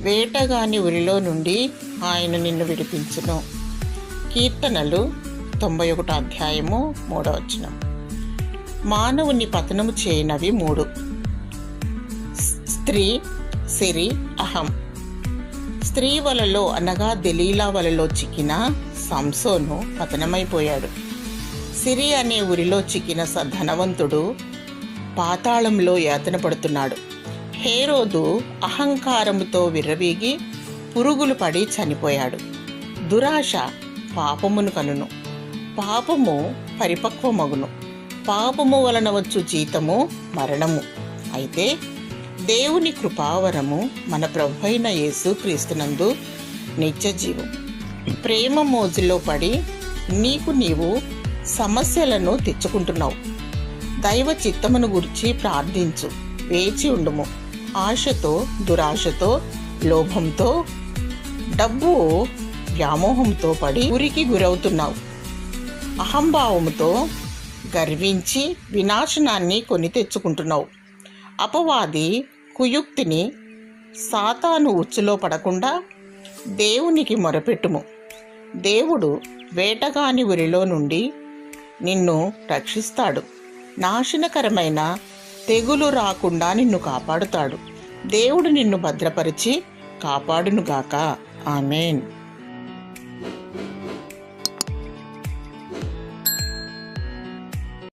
వేటగాని ఉరిలో నుండి ఆయన నిన్ను విడిపించును. కీర్తనలు తొంభై ఒకటో అధ్యాయము మూడవచనం మానవుని పతనము చేయనవి మూడు. స్త్రీ సిరి అహం. స్త్రీ వలలో అనగా దెలీలా వలలో చిక్కిన సంసోను పతనమైపోయాడు. సిరి అనే ఊరిలో చిక్కిన స ధనవంతుడు పాతాళంలో యాతన పడుతున్నాడు. హేరోదు అహంకారముతో విర్రవీగి పురుగులు పడి చనిపోయాడు. దురాశ పాపమును కనును. పాపము పరిపక్వమగును. పాపము వలన వచ్చు జీతము మరణము. అయితే దేవుని కృపావరము మన ప్రభు అయిన యేసు క్రీస్తునందు నిత్య జీవం ప్రేమ మోజులో పడి నీకు నీవు సమస్యలను తెచ్చుకుంటున్నావు. దైవ చిత్తమును గురించి ప్రార్థించు. వేచి ఉండుము. ఆశతో దురాశతో లోభంతో డబ్బు వ్యామోహంతో పడి ఉరికి గురవుతున్నావు. అహంభావంతో గర్వించి వినాశనాన్ని కొని తెచ్చుకుంటున్నావు. అపవాది కుయుక్తిని సాతాను ఉచ్చులో పడకుండా దేవునికి మొరపెట్టుము. దేవుడు వేటగాని ఉరిలో నుండి నిన్ను రక్షిస్తాడు. నాశనకరమైన తెగులు రాకుండా నిన్ను కాపాడుతాడు. దేవుడు నిన్ను భద్రపరిచి కాపాడునుగాక. ఆమెన్.